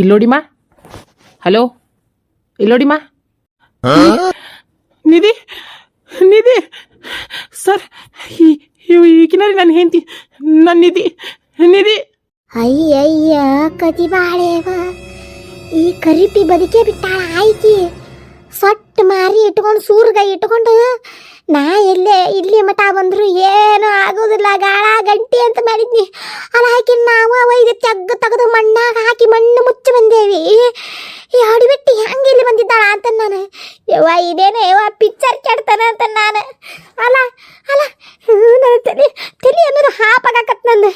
ಇಲ್ಲೋಡಿಮ್ಮ hello? ಇಲ್ಲೋಡಿಮ್ಮ ನಿಧಿ? ನಿಧಿ? Sir ಈಗಿನಾರಿ ನನ್ನ ಹೆಂಡತಿ ನನ್ನ ನಿಧಿ ನಿಧಿ. ಅಯ್ಯಯ್ಯ ಕತಿ ಬಾಳೆವ. ಈ ಕರಿಪಿ ಬದುಕೆ ಬಿಟ್ಟಾಳ ಆಯ್ಕಿ. ಸಟ್ ಮಾರಿ ಇಟ್ಕೊಂಡು ಸೂರ್ಗ ಇಟ್ಕೊಂಡು ನಾ ಎಲ್ಲೇ ಇಲ್ಲಿ ಮಠ ಬಂದ್ರು ಏನೂ ಆಗೋದಿಲ್ಲ ಗಾಳ ಗಂಟಿ ಅಂತ ಮಾಡಿದ್ನಿ ಅಲ್ಲ ಹಾಕಿ ನಾವು ಒಯ್ದು ತೆಗ್ದು ತೆಗೆದು ಮಣ್ಣಾಗ ಹಾಕಿ ಮಣ್ಣು ಮುಚ್ಚಿ ಬಂದೇವಿ ಈ ಬಿಟ್ಟು ಹೆಂಗೆ ಇಲ್ಲಿ ಬಂದಿದ್ದಾಳ ಅಂತ ನಾನು ಯವ್ವ ಇದೇನೇ ಯವ್ವ ಪಿಕ್ಚರ್ ಕೆಡ್ತಾನೆ ಅಂತ ನಾನು ಅಲ್ಲ ಅಲ್ಲ ನಾನು ತಲೆ ತಲೆ ಅನ್ನೋದು ಹಾಪಾಗಕತ್ ನಂದು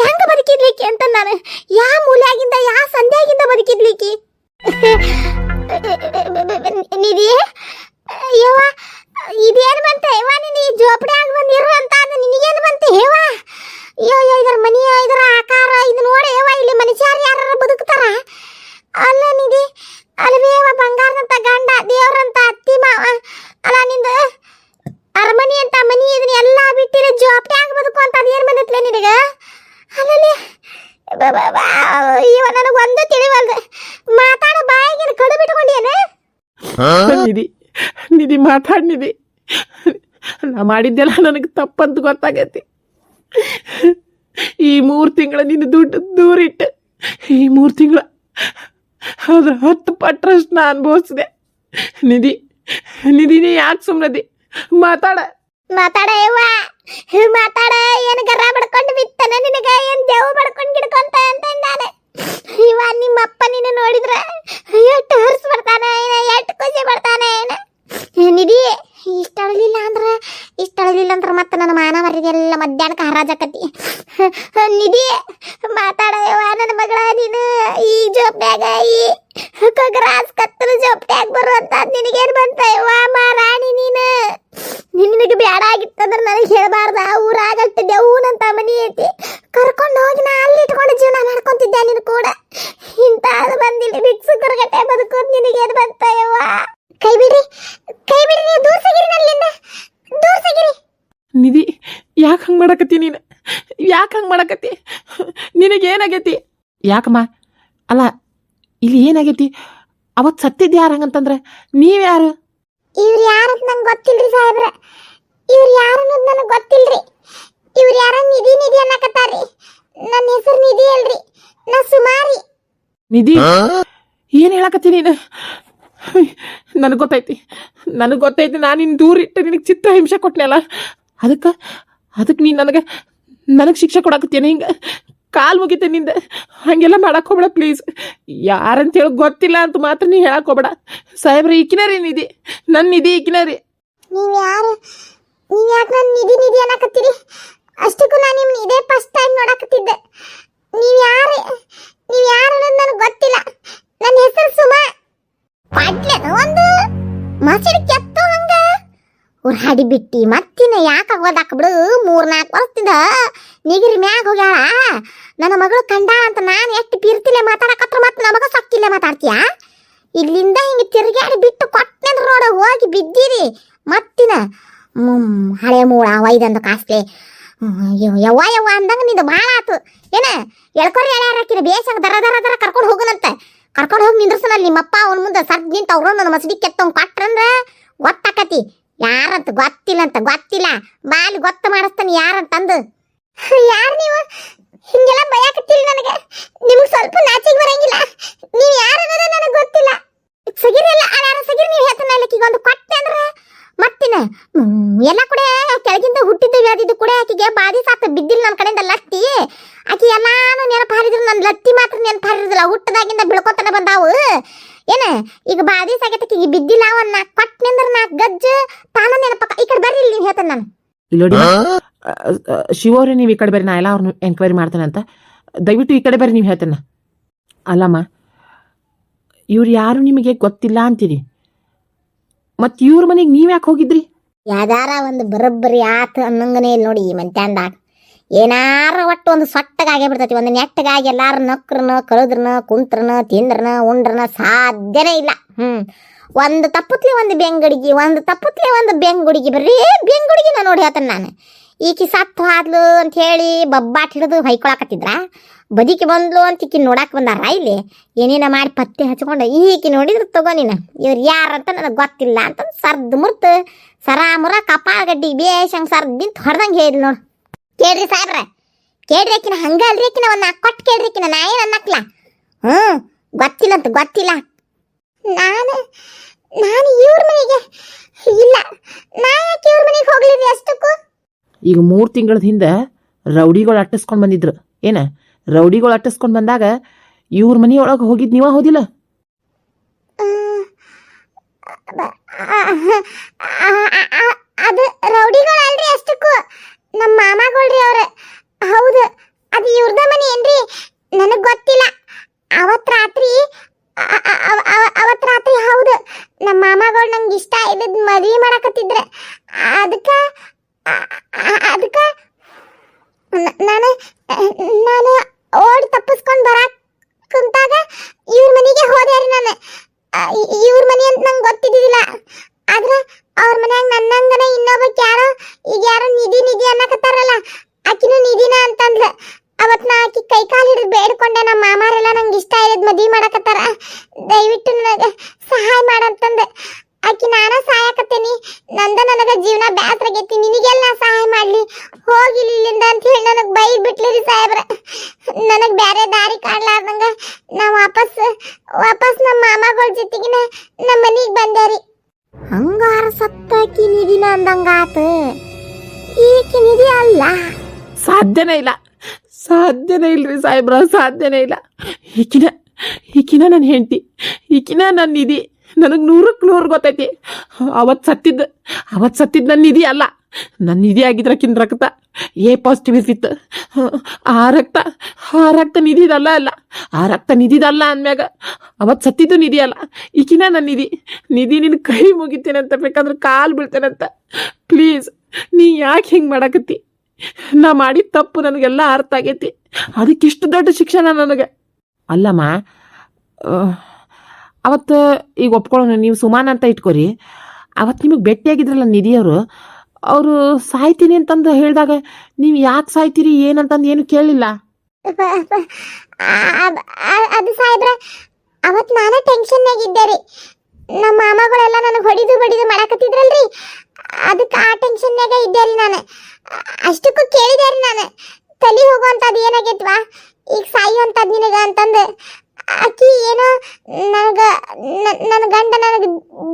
ಹೆಂಗೆ ಬದುಕಿದ್ಲಿಕ್ಕೆ ಅಂತ ನಾನು ಯಾ ಮೂಲೆಯಾಗಿಂದ ಯಾ ಸಂಧ್ಯಾಗಿಂದ ಬದುಕಿದ್ಲಿಕ್ಕಿ ನಿಧಿ ಯವ್ವ ಇದೇನು ಬಂತ? ಹೇವ ನೀನು ಈ ಜೋಪಡಿಯಾಗ ಬಂದಿರು ಅಂತ ಅದು ನಿನಗೇನು ಬಂತ? ಹೇವ ಅಯ್ಯೋ ಇದರ ಮನೆಯ ಇದರ ಆಕಾರ ಇದು ನೋಡಿ ಹೇವ ಇಲ್ಲಿ ಮನುಷ್ಯರು ಯಾರು ಬದುಕ್ತಾರ? ಅಲ್ಲ ನಿಧಿ ಅಲ್ವೇವ ಬಂಗಾರದಂತ ಗಂಡ ದೇವ್ರಂತ ಅತ್ತಿ ಮಾವ ಅಲ್ಲ ನಿಂದು ಅರಮನಿ ಅಂತ ಮನಿ ಇದನ್ನ ಎಲ್ಲ ಬಿಟ್ಟಿರ ಜೋಪಡಿ ಬದುಕು ಅಂತ ಅದೇನು ಬಂದತ್ಲೆ ನಿನಗ? ಅಲ್ಲಲ್ಲಿ ಇವ ನನಗೆ ಒಂದು ತಿಳಿವಲ್ದು. ಮಾತಾಡೋ ಬಾಯಿಗೆ ಕಡು ಬಿಟ್ಕೊಂಡೇನ ನಿಧಿ ಮಾತಾಡ ಮಾತಾಡ್ ನಿಧಿ ನಾ ಮಾಡಿದ್ದೆಲ್ಲ ನನಗೆ ತಪ್ಪಂತ ಗೊತ್ತಾಗೈತಿ. ಈ ಮೂರು ತಿಂಗಳ ನಿನ್ನ ದುಡ್ಡು ದೂರಿಟ್ಟು ಈ ಮೂರು ತಿಂಗಳ ಅದ್ರ ಹತ್ತು ಪಟ್ಟರಷ್ಟು ನಾ ಅನುಭವಿಸಿದೆ. ನಿಧಿ, ನಿಧಿನೇ ಯಾಕೆ ಸುಮ್ಮನದಿ ಮಾತಾಡ. ಮಾತಾಡ ಮಾತಾಡ ಏನ್ ಗರ್ರ ಬಡ್ಕೊಂಡು ಬಿತ್ತನ ನಿನಗ ಏನ್ ದೇವ್ ಬಡ್ಕೊಂಡು ಗಿಡ್ಕೊಂತ ಅಂತ ನಾನು ಇವ ನಿಮ್ಮ ಅಪ್ಪ ನಿನ್ನ ನೋಡಿದ್ರ ಎಷ್ಟು ಹರ್ಸ್ ಬರ್ತಾನ ಏನ ಎಷ್ಟು ಖುಷಿ ಬರ್ತಾನ ಏನ ನಿಧಿ ಇಷ್ಟ ಅಳಲಿಲ್ಲ ಅಂದ್ರ ಇಷ್ಟ ಅಳಲಿಲ್ಲ ಅಂದ್ರ ಮತ್ತೆ ನನ್ನ ಮಾನ ಮರ್ಯಾದೆಲ್ಲ ಮಧ್ಯಾಹ್ನಕ್ಕೆ ಹರಾಜಕತಿ ನಿಧಿ ಮಾತಾಡ ಯವ್ವ ನನ್ನ ಮಗಳ ನೀನು ಈ ಜೋಪ್ನ್ಯಾಗ ಈ ಕಗ್ರಾಸ್ ಕತ್ತಲು ಜೊಪ್ಟ್ಯಾಗ ಬರುವಂತ ನಿನಗೇನ್ ಬಂತ? ಮಾ ಮಾರಾಣಿ ನೀನು. ನಿನಗೆ ಬೇಡ ಆಗಿತ್ತಂದ್ರೆ ನನಗೆ ಹೇಳಬಾರ್ದ. ಊರಾಗ ದೇವ್ನಂತ ಮನಿ ಐತಿ. ಕರ್ಕೊಂಡು ಹೋಗಿ ನಾ ಅಲ್ಲಿ ಇಟ್ಕೊಂಡು ಜೀವನ ಮಾಡ್ಕೊಂತಿದ್ದೆ ನಿನ್ ಕೂಡ. ಇಂತ ಬಂದಿಲ್ಲ ಭಿಕ್ಷುಕರ ಗಟ್ಟೆ ಬದುಕೋದ್ ನಿನಗೇನು ಬಂತ ಯವ್ವ? ಕೈ ಬಿಡಿ ಕೈ ಬಿಡಿ ನೀವು ದೂರ ಸಗಿರಿ ನನ್ನಿಂದ. ದೂರ ಸಗಿರಿ. ನಿಧಿ, ಯಾಕೆ ಹಂಗೆ ಮಾಡಕತ್ತಿ ನೀನು? ಯಾಕೆ ಹಂಗೆ ಮಾಡಕತ್ತಿ? ನಿನಗೇನಾಗೈತಿ? ಯಾಕಮ್ಮ? ಅಲ್ಲ, ಇಲ್ಲಿ ಏನಾಗೈತಿ? ಅವತ್ತು ಸತ್ತಿದ್ದು ಯಾರು ಹಂಗಂತಂದ್ರೆ ನೀವ್ಯಾರು ಇವ್ರು ಯಾರಂತ ನಂಗೆ ಗೊತ್ತಿಲ್ರಿ ಸಾಹೇಬ್ರ. ಇವ್ರು ಯಾರು ಅನ್ನೋದು ನನಗೆ ಗೊತ್ತಿಲ್ರಿ. ಇವ್ರು ಯಾರ ನಿಧಿ ನಿಧಿ ಅನ್ನಕತ್ತಾರ್ರಿ. ನನ್ನ ಹೆಸರು ನಿಧಿ ಅಲ್ರಿ ನಾ ಸುಮಾರಿ. ನಿಧಿ? ಏನು ಹೇಳಕತ್ತಿ ನೀನು? ನನಗೆ ಗೊತ್ತೈತಿ. ನನಗೆ ಗೊತ್ತೈತಿ ನಾನು ನಿನ್ನ ದೂರ ಇಟ್ಟು ನಿನಗೆ ಚಿತ್ರ ಹಿಂಸೆ ಕೊಟ್ಟನಲ್ಲ ಅದಕ್ಕೆ ಅದಕ್ಕೆ ನೀನು ನನಗೆ ನನಗೆ ಶಿಕ್ಷೆ ಕೊಡಕತ್ತೀನಿ ಹಿಂಗೆ? ಕಾಲು ಮುಗಿತೆ ನಿಂದ. ಹಂಗೆಲ್ಲ ಮಾಡಕ್ಕೆ ಹೋಗ್ಬೇಡ ಪ್ಲೀಸ್ ಯಾರಂತ ಹೇಳಿ ಗೊತ್ತಿಲ್ಲ ಅಂತ ಮಾತ್ರ ನೀ ಹೇಳಕ್ಕೆ ಹೋಗ್ಬೇಡ. ಸಾಹೇಬ್ರಿ ಈಕಿನ ರೀ ನಿಧಿ. ನನ್ನ ನಿಧಿ ಈಕಿನ ರೀ ನೀವ್ ಯಾರು? ನೀ ಯಾಕೆ ನನ್ನ ನಿಧಿ ನಿಧಿ ಅನ್ನಕತ್ತೀರಿ? ಅಷ್ಟಕ್ಕೂ ನಾನು ನಿಮ್ಮ ಇದೇ ಫಸ್ಟ್ ಟೈಮ್ ನೋಡಕತ್ತಿದ್ದೆ. ನೀವು ಯಾರು? ನೀವು ಯಾರು ಅನ್ನೋದು ನನಗೆ ಗೊತ್ತಿಲ್ಲ. ನನ್ನ ಹೆಸರು ಸುಮಾ. ಪಾಟ್ಲೆನ ಒಂದು. ಮಸಡಿ ಕೆತ್ತು ಹಂಗ. ಹಾಡಿ ಬಿಟ್ಟಿ ಮತ್ತಿನ ಯಾಕೆ ಆಗೋದಾಕ ಬಿಡು ಮೂರು ನಾಲ್ಕು ವರ್ಷದಿಂದ. ನಿಗಿರಿ ಮ್ಯಾಗ ಹೋಗ್ಯಾಳ. ನನ್ನ ಮಗಳು ಕಂಡಾಳ ಅಂತ ನಾನು ಎಷ್ಟು ಬಿರ್ತಿಲೆ ಮಾತಾಡಕತ್ರ ಮತ್ತೆ ನಮಗ ಸಕ್ಕಿಲ್ಲ ಮಾತಾಡ್ತೀಯ? ಇಲ್ಲಿಂದ ಹಿಂಗೆ ತಿರುಗಾಡಿ ಬಿಟ್ಟು ಕೊಟ್ಟೆಂದ್ರ ನೋಡ, ಹೋಗಿ ಬಿದ್ದೀರಿ. ಮತ್ತಿನ ಹಳೆ ಮೂಳ ಒಯ್ದಂದು ಕಾಸ್ಲೆ ಯವ್ವ ಯವ್ವ ಅಂದಂಗ ನಿಂದು ಭಾಳ ಆತು. ಏನ, ಎಳ್ಕೊರಿ ಎಳೆ ಹಾಕಿನ ಬೇಸಂಗ ದರ ದರ ದರ ಕರ್ಕೊಂಡು ಹೋಗುನಂತ. ಕರ್ಕೊಂಡು ಹೋಗಿ ನಿಂದ್ರಸನಲ್ಲಿ ನಿಮ್ಮಪ್ಪ ಅವನ ಮುಂದೆ ಸರ್ದ್ ನಿಂತ ಅವ್ರು ನನ್ನ ಮಸಡಿ ಕೆತ್ತವ್ ಕೊಟ್ರಂದ್ರೆ ಗೊತ್ತಾಕತಿ. ಯಾರಂತ ಗೊತ್ತಿಲ್ಲ ಅಂತ ಗೊತ್ತಿಲ್ಲ. ಬಾಲಿ ಗೊತ್ತು ಮಾಡಿಸ್ತಾನೆ ಯಾರಂತಂದು. ಯಾರು ನೀವು? ಹಿಂಗೆಲ್ಲ ಭಯಕತ್ತೀರಿ ನನಗೆ. ನಿಮ್ಗೆ ಸ್ವಲ್ಪ ನಾಚಿಗೆ ಬರಂಗಿಲ್ಲ. ನೀವು ಯಾರು ಅನ್ನೋದು ನನಗೆ ಗೊತ್ತಿಲ್ಲ. ಸಗಿರಿ ಎಲ್ಲ ಯಾರ ಸಗಿರಿ ನೀವು ಹೇಳ್ತಾನೆ ಆಕಿಗೆ ಒಂದು ಕೊಟ್ಟೆ ಅಂದ್ರೆ ಮತ್ತಿನ ಎಲ್ಲ ಕೂಡ ಕೆಳಗಿಂದ ಹುಟ್ಟಿದ್ದು ಬೆಳೆದಿದ್ದು ಕೂಡ ಆಕಿಗೆ ಬಾದಿ ಸಾತ ಬಿದ್ದಿಲ್ಲ ನನ್ನ ಕಡೆಯಿಂದ ಲತ್ತಿ. ಆಕಿ ಎಲ್ಲಾನು ನೆನಪು ಹಾರಿದ್ರು ನನ್ನ ಲತ್ತಿ ಮಾತ್ರ ನೆನಪು ಹಾರಿದ್ದಿಲ್ಲ ಹುಟ್ಟದಾಗಿಂದ ಬಿಳ್ಕೊತಾನೆ ಬಂದಾವು. ಏನ ಈಗ ಬಾದಿ ಈಗ ಬಿದ್ದಿಲ್ಲ ಅವನ್ನ ಕೊಟ್ಟನೆಂದ್ರ ನಾಲ್ಕು ಗಜ್ಜು ತಾನ ನೆನಪ ಈ ಕಡೆ ಬರ್ರಿ ಇಲ್ಲಿ ನೀವು ಹೇಳ್ತೇನೆ ನಾನು. ಇಲ್ಲೋಡಿ ಶಿವ ಅವ್ರೆ ನೀವು ಈ ಕಡೆ ಬರ್ರಿ, ನಾ ಎಲ್ಲ ಅವ್ರನ್ನ ಎನ್ಕ್ವೈರಿ ಮಾಡ್ತೇನೆ ಅಂತ. ದಯವಿಟ್ಟು ಈ ಕಡೆ ಬರ್ರಿ, ನೀವು ಹೇಳ್ತೇನೆ ಅಲ್ಲಮ್ಮ, ಇವ್ರು ಯಾರು ನಿಮಗೆ ಗೊತ್ತಿಲ್ಲ ಅಂತೀರಿ? ಮತ್ತು ಇವ್ರ ಮನೆಗೆ ನೀವು ಯಾಕೆ ಹೋಗಿದ್ರಿ? ಯಾವ್ದಾರ ಒಂದು ಬರೋಬ್ಬರಿ ಆತ ಅನ್ನಂಗನೇ ಇಲ್ಲಿ ನೋಡಿ ಈ ಮಂತ್ಯಾಂಡ ಏನಾರ ಒಟ್ಟು ಒಂದು ಸೊಟ್ಟಗಾಗೇ ಬಿಡ್ತೈತಿ. ಒಂದು ನೆಟ್ಟಗಾಗಿ ಎಲ್ಲಾರು ನಕ್ರನ ಕಳೆದ್ರನ ಕುಂತ್ರನ ತಿಂದ್ರನ ಉಂಡ್ರನ ಸಾಧ್ಯನೇ ಇಲ್ಲ. ಹ್ಞೂ ಒಂದು ತಪ್ಪತ್ಲೆ ಒಂದು ಬೆಂಗುಡುಗಿ ಒಂದು ತಪ್ಪತ್ಲೆ ಒಂದು ಬೆಂಗುಡುಗಿ ಬರೀ ಬೆಂಗುಡುಗಿನ ನೋಡಿ ಹೇಳ್ತೇನೆ ನಾನು. ಈಕಿ ಸತ್ತು ಹಾದ್ಲು ಅಂತ ಹೇಳಿ ಬಬ್ಬಾಟ್ ಹಿಡಿದು ಹೊಯ್ಕೊಳಕತ್ತಿದ್ರ? ಬದಿಕಿ ಬಂದ್ಲು ಅಂತ ಈಕಿ ನೋಡಕ್ ಬಂದಾರ ಇಲ್ಲಿ? ಏನೇನ ಮಾಡಿ ಪತ್ತೆ ಹಚ್ಕೊಂಡು, ಈಕಿ ನೋಡಿದ್ರು ತಗೋ ನೀನು. ಇವ್ರು ಯಾರಂತ ನನಗೆ ಗೊತ್ತಿಲ್ಲ ಅಂತ ಸರ್ದು ಮುರ್ತು ಸರಾಮುರ ಕಪಾಳ ಗಡ್ಡಿ ಬೇಷಂಗ್ ಸರ್ದು ನಿಂತು ಹೊಡೆದಂಗೆ ಹೇಳಿ ನೋಡು. ಕೇಳ್ರಿ ಸಾರ್ರೆ ಕೇಳ್ರಿ ಆಕಿನ, ಹಂಗ ಅಲ್ರಿ ಆಕಿನ, ಒಂದು ಕೊಟ್ಟು ಕೇಳ್ರಿ ಆಕಿನ, ನಾ ಏನು ಅನ್ನಕ್ಲ? ಹ್ಞೂ ಗೊತ್ತಿಲ್ಲ ಅಂತ ಗೊತ್ತಿಲ್ಲ. ನಾನು ನಾನು ಇವ್ರ ಮನೆಗೆ ಇಲ್ಲ ನಾ ಯಾಕೆ ಇವ್ರ ಮನೆಗೆ ಹೋಗ್ಲಿರಿ ಅಷ್ಟಕ್ಕೂ ಈಗ ಮೂರು ತಿಂಗಳ ಹಿಂದೆ ರೌಡಿಗಳು ಅಟ್ಟಿಸ್ಕೊಂಡು ಬಂದಿದ್ರು. ಏನ? ರೌಡಿಗಳು ಅಟ್ಟಿಸ್ಕೊಂಡು ಬಂದಾಗ ಇವ್ರ ಮನೆಯೊಳಗೆ ಹೋಗಿದ್ ನೀವ ಹೋದಿಲ್ಲ? ಅದು ರೌಡಿಗಳು ಅಲ್ರಿ ಅಷ್ಟಕ್ಕೂ ನಮ್ಮ ಮಾಮಗಳ್ರಿ ಅವ್ರ. ಹೌದು ಅದು ಇವ್ರದ ಮನೆ ಏನ್ರಿ ನನಗ್ ಗೊತ್ತಿಲ್ಲ ಅವತ್ ರಾತ್ರಿ ಅ- ಅ- ಅವ- ಅವ- ಅವತ್ ರಾತ್ರಿ ಹೌದು ನಮ್ಮ ಮಾಮಗಳು ನಂಗೆ ಇಷ್ಟ ಇದ್ದದ್ ಮದ್ವಿ ಮಾಡಕತ್ತಿದ್ರ ಅದಕ್ಕ ಅ- ಅ- ಅದಕ್ಕ ನ- ನಾನು ನಾನು ಓಡಿ ತಪ್ಪಿಸ್ಕೊಂಡ್ ಬರಾಕ್ ಕುಂತಾಗ ಇವ್ರ ಮನೆಗೆ ಹೋದೆ ರೀ ನಾನು ಇವ್ರ ಮನೆ ಅಂತ ನಂಗೆ ಗೊತ್ತಿದ್ದಿಲ್ಲ ಆದ್ರ ಅವ್ರ ಮನ್ಯಾಗ ನನ್ನಂಗನ ಇನ್ನೊಬ್ಬಕ್ ಯಾರೋ ಈಗ ಯಾರೋ ನಿಧಿ ನಿಧಿ ಅನ್ನಕತ್ತಾರಲ್ಲ ಆಕಿನೂ ನಿಧಿನ ಅಂತಂದ್ಲ ಅವತ್ ನಾ ಆಕಿ ಕೈ ಕಾಲು ಹಿಡಿದು ಬೇಡ್ಕೊಂಡೆ ನಮ್ಮ ಮಾಮಾರೆಲ್ಲ ನಂಗೆ ಇಷ್ಟ ಇರೋದ್ ಮದ್ವಿ ಮಾಡಕತ್ತಾರ ದಯವಿಟ್ಟು ನನಗೆ ಸಹಾಯ ಮಾಡಂತಂದೆ ಆಕಿ ನಾನ ಸಾಯಕತ್ತೇನಿ ನಂದ ನನಗ ಜೀವನ ಬ್ಯಾಸ್ರಾಗೈತಿ ನಿನಗೆಲ್ಲ ನಾ ಸಹಾಯ ಮಾಡ್ಲಿ ಹೋಗಿಲಿ ಇಲ್ಲಿಂದ ಅಂತ ಹೇಳಿ ನನಗ್ ಬೈದ್ ಬಿಟ್ಲಿ ರೀ ಸಾಹೇಬ್ರ. ನನಗ್ ಬ್ಯಾರೆ ದಾರಿ ಕಾಣ್ಲಾರ್ದಂಗ ನಾ ವಾಪಸ್ ವಾಪಸ್ ನಮ್ಮ ಮಾಮಗಳ ಜೊತೆಗಿನ ನಮ್ಮ ಮನೆಗೆ ಬಂದೆ ರೀ ಹಂಗಾರ ಸತ್ತಾಕಿ ನಿಧಿನ ಅಂದಂಗಾತ. ಈ ನಿಧಿ ಅಲ್ಲ. ಸಾಧ್ಯನೇ ಇಲ್ಲ. ಸಾಧ್ಯನೇ ಇಲ್ರಿ ಸಾಹೇಬ್ರ ಸಾಧ್ಯನೇ ಇಲ್ಲ. ಈಕಿನ ಈಕಿನ ನನ್ನ ಹೆಂಡತಿ ಈಕಿನ ನನ್ನ ನಿಧಿ. ನನಗೆ ನೂರಕ್ಕೆ ನೂರು ಗೊತ್ತೈತಿ. ಅವತ್ತು ಸತ್ತಿದ್ದು ಅವತ್ತು ಸತ್ತಿದ್ದು ನನ್ನ ನಿಧಿ ಅಲ್ಲ. ನನ್ನ ನಿಧಿ ಆಗಿದ್ರಕ್ಕಿನ ರಕ್ತ, ಎ ಪಾಸಿಟಿವ್ ಇರ್ತಿತ್ತು ಆ ರಕ್ತ ಆ ರಕ್ತ ನಿಧಿದಲ್ಲ ಅಲ್ಲ, ಆ ರಕ್ತ ನಿಧಿದಲ್ಲ ಅಂದ್ಮ್ಯಾಗ ಅವತ್ತು ಸತ್ತಿದ್ದು ನಿಧಿ ಅಲ್ಲ. ಈಕಿನ ನನ್ನ ನಿಧಿ. ನಿಧಿ ನಿನ್ನ ಕೈ ಮುಗಿತೇನೆ ಅಂತ ಬೇಕಂದ್ರೆ ಕಾಲು ಬೀಳ್ತೇನಂತ. ಪ್ಲೀಸ್, ನೀ ಯಾಕೆ ಹಿಂಗೆ ಮಾಡಕತ್ತಿ? ನಾ ಮಾಡಿದ ತಪ್ಪು ನನಗೆಲ್ಲ ಅರ್ಥ ಆಗೈತಿ. ಅದಕ್ಕೆ ಇಷ್ಟು ದೊಡ್ಡ ಶಿಕ್ಷಣ ನನಗೆ. ಅಲ್ಲಮ್ಮ ಅವತ್ತು ಈಗ ಒಪ್ಕೊಳ್ಳೋಣ, ನೀವು ಸುಮಾನ ಅಂತ ಇಟ್ಕೊರಿ. ಅವತ್ತು ನಿಮಗೆ ಭೇಟಿಯಾಗಿದ್ರಲ್ಲ ನಿಧಿಯವರು ಅವರು ಸಾಯ್ತೀನಿ ಅಂತಂದು ಹೇಳಿದಾಗ ನೀವು ಯಾಕೆ ಸಾಯ್ತೀರಿ, ಏನಂತಂದು ಏನು ಕೇಳಿಲ್ಲ. ಅದು ಸಾಹೇಬ್ರ ಅವತ್ತು ನಾನು ಟೆನ್ಷನ್ನಾಗಿದ್ದೆ ರೀ. ನಮ್ಮ ಮಾಮಗಳೆಲ್ಲ ನನಗೆ ಹೊಡಿದು ಬಡಿದು ಮಾಡಕತ್ತಿದ್ರಲ್ರಿ. ಅದಕ್ಕೆ ಆ ಟೆನ್ಷನ್ನಾಗ ಇದ್ದೆ ರೀ ನಾನು. ಅಷ್ಟಕ್ಕೂ ಕೇಳಿದೆ ರೀ ನಾನು. ತಲೆ ಹೋಗುವಂಥದ್ದು ಏನಾಗೈತ್ವಾ? ಈಗ ಸಾಯುವಂಥದ್ದು ನಿನಗೆ ಅಂತಂದು ಆಕಿ ಏನೋ ನನಗ ನನ್ನ ಗಂಡ ನನಗೆ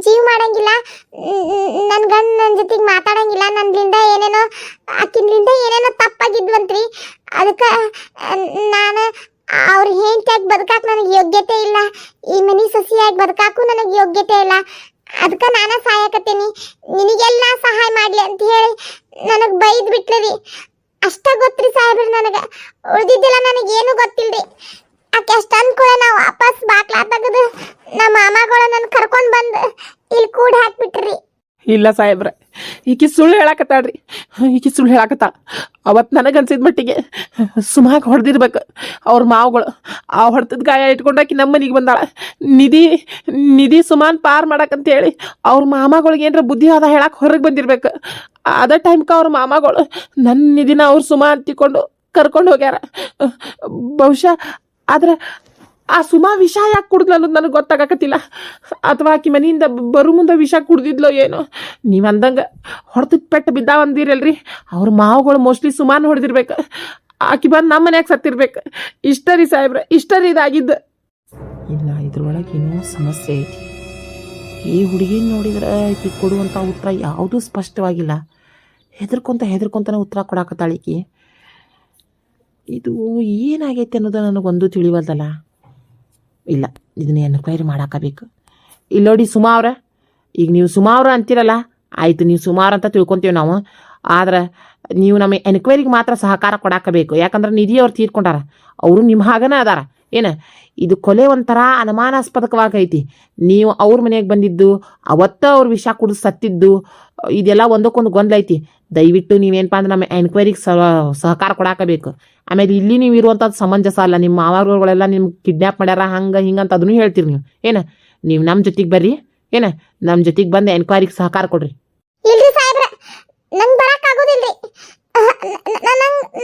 ಜೀವ ಮಾಡಂಗಿಲ್ಲ ನನ್ನ ಗಂಡ ನನ್ನ ಜೊತೆಗೆ ಮಾತಾಡಂಗಿಲ್ಲ ನನ್ನಿಂದ ಏನೇನೋ ಆಕಿನಿಂದ ಏನೇನೋ ತಪ್ಪಾಗಿದ್ವಂತ್ರಿ. ಅದಕ್ಕೆ, ನಾನು ಅವ್ರ ಹೆಂಡತಿಯಾಗಿ ಬದುಕಾಕ ನನಗೆ ಯೋಗ್ಯತೆ ಇಲ್ಲ, ಈ ಮನಿ ಸಸಿಯಾಗಿ ಬದುಕಾಕು ನನಗೆ ಯೋಗ್ಯತೆ ಇಲ್ಲ. ಅದಕ್ಕೆ ನಾನು ಸಹಾಯಕತ್ತೀನಿ ನಿನಗೆಲ್ಲ ಸಹಾಯ ಮಾಡ್ಲಿ ಅಂತ ಹೇಳಿ ನನಗೆ ಬೈದ್ ಬಿಟ್ಲರಿ ಅಷ್ಟ ಗೊತ್ತ್ರಿ ಸಾಹೇಬ್ರಿ ನನಗೆ. ಉಳಿದಿದ್ದೆಲ್ಲ ನನಗೇನು ಗೊತ್ತಿಲ್ರಿ. ಆಕೆ ಅಷ್ಟ ಅಂದ್ಕೊಳ್ಳ ನಾವು ವಾಪಸ್ ಬಾಕ್ಲಾ ತೆಗೆದು ನಮ್ಮ ಮಾಮಗಳು ನನ್ನ ಕರ್ಕೊಂಡು ಬಂದು ಇಲ್ಲಿ ಕೂಡ ಹಾಕ್ಬಿಟ್ರಿ. ಇಲ್ಲ ಸಾಹೇಬ್ರ, ಈಕಿ ಸುಳ್ಳು ಹೇಳಕತ್ತಾಳ್ರಿ. ಈಕಿ ಸುಳ್ಳು ಹೇಳಕತ್ತಾಳ. ಅವತ್ತು ನನಗನ್ಸಿದ ಮಟ್ಟಿಗೆ ಸುಮಾರು ಹೊಡೆದಿರ್ಬೇಕು ಅವ್ರ ಮಾವುಗಳು. ಆ ಹೊಡೆದ ಗಾಯ ಇಟ್ಕೊಂಡಾಕಿ ನಮ್ಮ ಮನೆಗೆ ಬಂದಾಳ. ನಿಧಿ ನಿಧಿ ಸುಮಾನ್ ಪಾರ್ ಹೇಳಿ ಅವ್ರ ಮಾಮಗಳಿಗೆ ಏನರ ಬುದ್ಧಿ ಅದ ಹೇಳಕ್ಕೆ ಹೊರಗೆ ಬಂದಿರ್ಬೇಕು. ಅದ ಟೈಮ್ಗೆ ಅವ್ರ ಮಾಮಗಳು ನನ್ನ ನಿಧಿನ ಅವ್ರು ಸುಮಾ ತಿಕೊಂಡು ಕರ್ಕೊಂಡು ಹೋಗ್ಯಾರ. ಬಹುಶಃ ಆದ್ರೆ ಆ ಸುಮಾ ವಿಷ ಯಾಕೆ ಕುಡ್ದ್ಲು ಅನ್ನೋದು ನನಗೆ ಗೊತ್ತಾಗಕತ್ತಿಲ್ಲ. ಅಥವಾ ಆಕಿ ಮನೆಯಿಂದ ಬರು ಮುಂದೆ ವಿಷ ಕುಡ್ದಿದ್ಲೋ ಏನೋ. ನೀವು ಅಂದಂಗೆ ಹೊಡೆದು ಪೆಟ್ಟು ಬಿದ್ದಾವ ಅಂದಿರಲ್ರಿ. ಅವ್ರ ಮಾವುಗಳು ಮೋಸ್ಟ್ಲಿ ಸುಮಾನು ಹೊಡೆದಿರ್ಬೇಕು. ಆಕಿ ಬಂದು ನಮ್ಮ ಮನ್ಯಾಗ ಸತ್ತಿರ್ಬೇಕು. ಇಷ್ಟ ರೀ ಸಾಹೇಬ್ರೆ ಇಷ್ಟ ರೀ ಇದಾಗಿದ್ದು. ಇಲ್ಲ, ಇದ್ರೊಳಗೆ ಏನೋ ಸಮಸ್ಯೆ ಐತಿ. ಈ ಹುಡುಗಿನ ನೋಡಿದ್ರೆ ಈಕೆ ಕೊಡುವಂಥ ಉತ್ತರ ಯಾವುದೂ ಸ್ಪಷ್ಟವಾಗಿಲ್ಲ. ಹೆದರ್ಕೊಂತ ಹೆದರ್ಕೊಂತನೇ ಉತ್ತರ ಕೊಡಾಕತ್ತಾಳ ಈಕಿ. ಇದು ಏನಾಗೈತೆ ಅನ್ನೋದು ನನಗೊಂದು ತಿಳಿವಲ್ದಲ್ಲ. ಇಲ್ಲ, ಇದನ್ನ ಎನ್ಕ್ವೈರಿ ಮಾಡಾಕಬೇಕು. ಇಲ್ಲ ನೋಡಿ ಸುಮಾವ್ರ ಈಗ ನೀವು ಸುಮಾವ್ರ ಅಂತೀರಲ್ಲ, ಆಯಿತು ನೀವು ಸುಮಾರು ಅಂತ ತಿಳ್ಕೊತೀವಿ ನಾವು. ಆದ್ರೆ ನೀವು ನಮ್ಮ ಎನ್ಕ್ವೈರಿಗೆ ಮಾತ್ರ ಸಹಕಾರ ಕೊಡಾಕಬೇಕು. ಯಾಕಂದ್ರೆ ನಿಧಿ ಅವ್ರು ತೀರ್ಕೊಂಡಾರ. ಅವರು ನಿಮ್ಮ ಹಾಗನೇ ಅದಾರ. ಏನು, ಇದು ಕೊಲೆ ಒಂಥರ ಅನುಮಾನಾಸ್ಪದಕವಾಗೈತಿ. ನೀವು ಅವ್ರ ಮನೆಗೆ ಬಂದಿದ್ದು, ಅವತ್ತ ಅವ್ರ ವಿಷ ಕುಡಿದು ಸತ್ತಿದ್ದು, ಇದೆಲ್ಲ ಒಂದಕ್ಕೊಂದು ಗೊಂದಲ ಐತಿ ದಯವಿಟ್ಟು ನೀವೇನಪ್ಪ ಅಂದ್ರೆ ನಮ್ಮ ಎನ್ಕ್ವೈರಿಗೆ ಸಹಕಾರ ಕೊಡಾಕಬೇಕು. ಆಮೇಲೆ ಇಲ್ಲಿ ನೀವು ಇರುವಂಥದ್ದು ಸಮಂಜಸ ಅಲ್ಲ, ನಿಮ್ಮ ಮಾವರುಗಳೆಲ್ಲ ನಿಮ್ಗೆ ಕಿಡ್ನ್ಯಾಪ್ ಮಾಡ್ಯಾರ, ಹಂಗೆ, ಹಿಂಗೆ ಅಂತ ಅದನ್ನು ಹೇಳ್ತೀರಿ ನೀವು. ಏನು, ನೀವು ನಮ್ಮ ಜೊತೆಗೆ ಬರ್ರಿ. ಏನು ನಮ್ಮ ಜೊತೆಗೆ ಬಂದು ಎನ್ಕ್ವೈರಿಗೆ ಸಹಕಾರ ಕೊಡ್ರಿ. ಇಲ್ರಿ ಸಾಹೇಬ್ರ, ನಂಗೆ ಬರಕ್ ಆಗೋದಿಲ್ರಿ.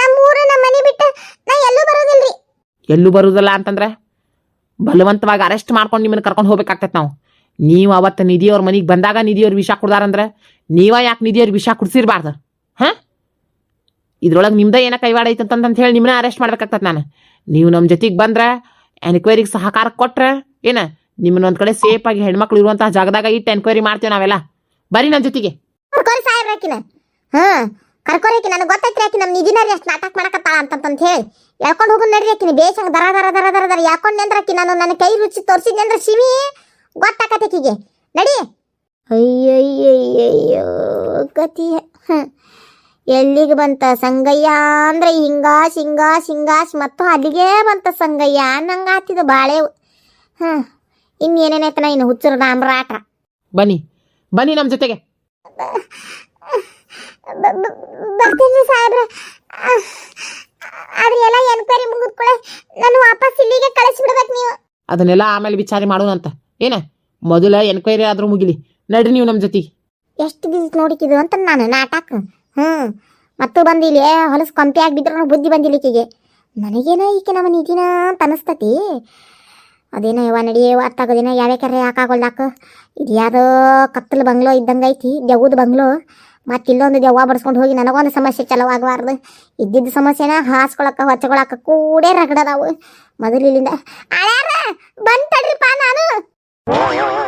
ನಮ್ಮ ಊರು ನಮ್ಮ ಮನೆ ಬಿಟ್ಟು ನಾ ಎಲ್ಲೂ ಬರೋದಿಲ್ರಿ. ಎಲ್ಲೂ ಬರುವುದಿಲ್ಲ ಅಂತಂದ್ರೆ? ಬಲವಂತವಾಗಿ ಅರೆಸ್ಟ್ ಮಾಡ್ಕೊಂಡು ನಿಮ್ಮನ್ನ ಕರ್ಕೊಂಡು ಹೋಗ್ಬೇಕಾಗ್ತೈತೆ ನಾವು. ನೀವು ಅವತ್ತು ನಿಧಿಯವ್ರ ಮನೆಗೆ ಬಂದಾಗ ನಿಧಿಯವ್ರ ವಿಷ ಕೊಡ್ದಾರಂದ್ರೆ ನೀವ ಯಾಕೆ ನಿಧಿಯವ್ರ ವಿಷ ಕುಡ್ಸಿರ್ಬಾರ್ದು? ಹಾಂ? ಇದ್ರೊಳಗೆ ನಿಮ್ದ ಏನ ಕೈವಾಡ ಐತೆ ಅಂತಂತ ಹೇಳಿ ನಿಮ್ಮನ್ನ ಅರೆಸ್ಟ್ ಮಾಡ್ಬೇಕಾಗ್ತದೆ ನಾನು. ನೀವು ನಮ್ಮ ಜೊತೆಗೆ ಬಂದ್ರೆ ಎನ್ಕ್ವೈರಿಗೆ ಸಹಕಾರ ಕೊಟ್ರೆ, ಏನ? ನಿಮ್ಮನ್ನ ಒಂದು ಕಡೆ ಸೇಫ್ ಆಗಿ ಹೆಣ್ಮಕ್ಳು ಇರುವಂತಹ ಜಾಗದಾಗ ಇಟ್ಟು ಎನ್ಕ್ವೈರಿ ಮಾಡ್ತೇವೆ ನಾವೆಲ್ಲ. ಬರಿ ನಮ್ಮ ಜೊತೆಗೆ. ಹಾ, ಕರ್ಕೊರಿ ನನಗೆ ಗೊತ್ತೈತ್ರಿ ಆಕಿ ನಮ್ಮ ನಿಧಿನರಿ ಎಷ್ಟು ನಾಟಕ ಮಾಡಕತ್ತಾಳ ಅಂತಂತ ಹೇಳಿ. ಎಳ್ಕೊಂಡು ಹೋಗಿ ನಡ್ರಿ ಆಕಿನ? ಬೇಸಂಗ್ ದರ ದರ ದರ ದರ ದರ. ಯಾಕೊಂಡು ಅಂದ್ರೆ ಆಕಿ ನಾನು ನನ್ನ ಕೈ ರುಚಿ ತೋರಿಸಿದ್ನೆ ಅಂದ್ರೆ ಶಿವಿ? ಗೊತ್ತಾಕತ್ತೆ ಆಕಿಗೆ. ನಡಿ. ಅಯ್ಯಯ್ಯಯ್ಯಯ್ಯೋ ಕತಿ ಎಲ್ಲಿಗೆ ಬಂತ ಸಂಗಯ್ಯ ಅಂದ್ರೆ ಹಿಂಗಾಶ್ ಹಿಂಗಾಶ್ ಹಿಂಗಾಶ್ ಮತ್ತು ಅಲ್ಲಿಗೆ ಬಂತ ಸಂಗಯ್ಯ ನಂಗೆ ಆತಿದ್ದು ಬಾಳೆ. ಹ್ಮ್ ಇನ್ನೇನೇನೈತನ ಇನ್ನು ಹುಚ್ಚರ ರಾಮ್ರಾಟ ಬನ್ನಿ ಬನ್ನಿ ನಮ್ಮ ಜೊತೆಗೆ. ಬರ್ತೀನಿ ಸಾಹೇಬ್ರ. ಆದ್ರೆ ಎಲ್ಲ ಎನ್ಕ್ವೈರಿ ಮುಗಿದ್ಕೊಳ್ಳೆ ನಾನು ವಾಪಸ್ ಇಲ್ಲಿಗೆ ಕಳಿಸ್ಬಿಡ್ಬೇಕು ನೀವು. ಅದನ್ನೆಲ್ಲ ಆಮೇಲೆ ವಿಚಾರ ಮಾಡೋಣಂತ. ಏನ? ಮೊದಲ ಎನ್ಕ್ವೈರಿ ಆದ್ರೂ ಮುಗಿಲಿ. ನಡ್ರಿ ನೀವು ನಮ್ಮ ಜೊತೆಗೆ. ಎಷ್ಟು ದಿವಸ ನೋಡಿಕಿದು ಅಂತ ನಾನು ನಾಟಕ. ಹ್ಞೂ ಮತ್ತು ಬಂದಿಲ್ಲ ಹೊಲಸು ಕಂಪಿ ಆಗಿ ಬಿದ್ರೆ ಬುದ್ಧಿ ಬಂದಿಲ್ಲ ಈಕೆಗೆ ನನಗೇನ ಈಕೆ ನಮ್ಮ ನಿಧಿನ ಅಂತ ಅನಿಸ್ತತಿ. ಅದೇನೋ ಯವ ನಡಿ ಅತ್ತಾಗೋದೇನೋ ಯಾವ್ಯಾವ ಕರೆ ಹಾಕಾಗೊಲ್ದಾಕ ಇದು ಯಾವ್ದೋ ಕತ್ತಲು ಬಂಗ್ಲೋ ಇದ್ದಂಗೆ ಐತಿ ದೆವ್ವದ ಬಂಗ್ಲೋ. ಮತ್ತೆ ಇಲ್ಲೊಂದು ದೆವ್ವ ಬಡ್ಸ್ಕೊಂಡು ಹೋಗಿ ನನಗೊಂದು ಸಮಸ್ಯೆ ಚಲವಾಗಬಾರ್ದು. ಇದ್ದಿದ್ದ ಸಮಸ್ಯೆನ ಹಾಸ್ಕೊಳಕ ಹೊಚ್ಚಕೊಳಕ ಕೂಡೇ ರಗಡದಾವು. ಮೊದಲು ಇಲ್ಲಿಂದ ಅಳ್ಯಾರ ಬಂದ್ ನಾನು.